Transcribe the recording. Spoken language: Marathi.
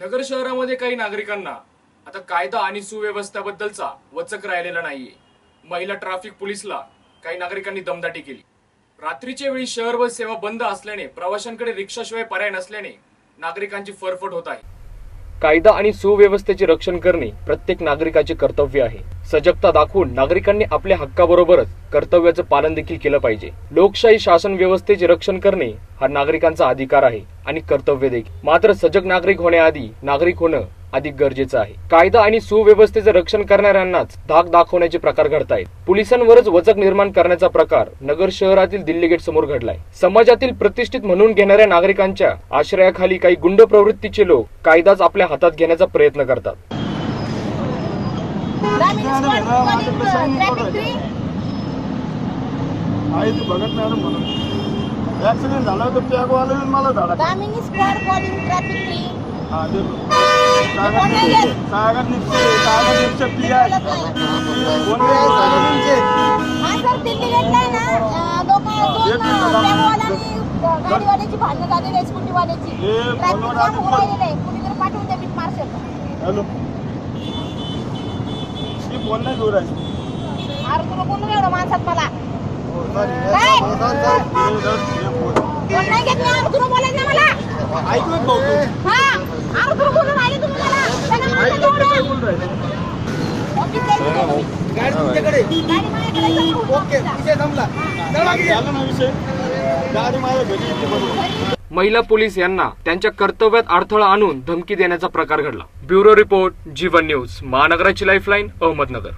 नगर शहरामध्ये काही नागरिकांना आता कायदा आणि सुव्यवस्थेबद्दलचा वचक राहिलेला नाहीये. महिला ट्रॅफिक पोलिसला काही नागरिकांनी दमदाटी केली. रात्रीच्या वेळी शहर बस सेवा बंद असल्याने प्रवाशांकडे रिक्षाशिवाय पर्याय नसल्याने नागरिकांची फरफट होत आहे. कायदा आणि सुव्यवस्थेचे रक्षण करणे प्रत्येक नागरिकाचे कर्तव्य आहे. सजगता दाखवून नागरिकांनी आपल्या हक्काबरोबरच कर्तव्याचं पालन देखील केलं पाहिजे. लोकशाही शासन व्यवस्थेचे रक्षण करणे हा नागरिकांचा अधिकार आहे आणि कर्तव्य देखील. मात्र सजग नागरिक होण्याआधी नागरिक होणं अधिक गरजेचं आहे. कायदा आणि सुव्यवस्थेचं रक्षण करणाऱ्यांनाच धाक दाखवण्याचे प्रकार घडतायत. पोलिसांवरच वचक निर्माण करण्याचा प्रकार नगर शहरातील दिल्ली गेट समोर घडलाय. समाजातील प्रतिष्ठित म्हणून घेणाऱ्या नागरिकांच्या आश्रयाखाली काही गुंड प्रवृत्तीचे लोक कायदाच आपल्या हातात घेण्याचा प्रयत्न करतात ग्रामीण स्पॉट कॉलिंग ट्रॅफिक थ्री आहे ती भगत मॅडम म्हणून ऍक्सिडेंट झाला तर पॅगवाला येऊन मला झाला. कॉलिंग ट्रॅफिक थ्री हा नाही? सागर निघते सागर निघते पी आय नाही. कोण नाही सागर निघते हा सर दिल्ली गेटला आहे ना? अं, लोक दोन एक मिनिट थांबा. कॅबवाल्यांनी गाडीवाल्याची भांडणं झालेली आहे स्कूटीवाल्याची. ट्रॅफिक फोनवर जाम आधी होऊन बोल. राहिलेलं आहे. कुणीतरी पाठवून द्या बीट मार्शल हॅलो. ती फोन नाही घेऊ राहिली. अरे तुला बोलून एवढं माणसात मला. काय हे हे फोन. कोण नाही घेत नाही अरे तुला बोलायचं नाही मला. ऐकू एक भाऊ तू. हा अरे तुला बोलून राहिले तुम्ही मला. सगळं माणसं ऐकू काय एवढं. बोलून राहिले. ऑफिस जायचं तुम्ही. गाडी तुमच्याकडे. गाडी माझ्याकडे आहे, ओके ऑफिसला. विषय संपला. चला. झालं ना विषय? गाडी माझ्या घरी बरोबर महिला पोलीस यांना त्यांच्या कर्तव्यात अडथळा आणून धमकी देण्याचा प्रकार घडला. ब्युरो रिपोर्ट जीवन न्यूज महानगराची लाईफलाईन अहमदनगर.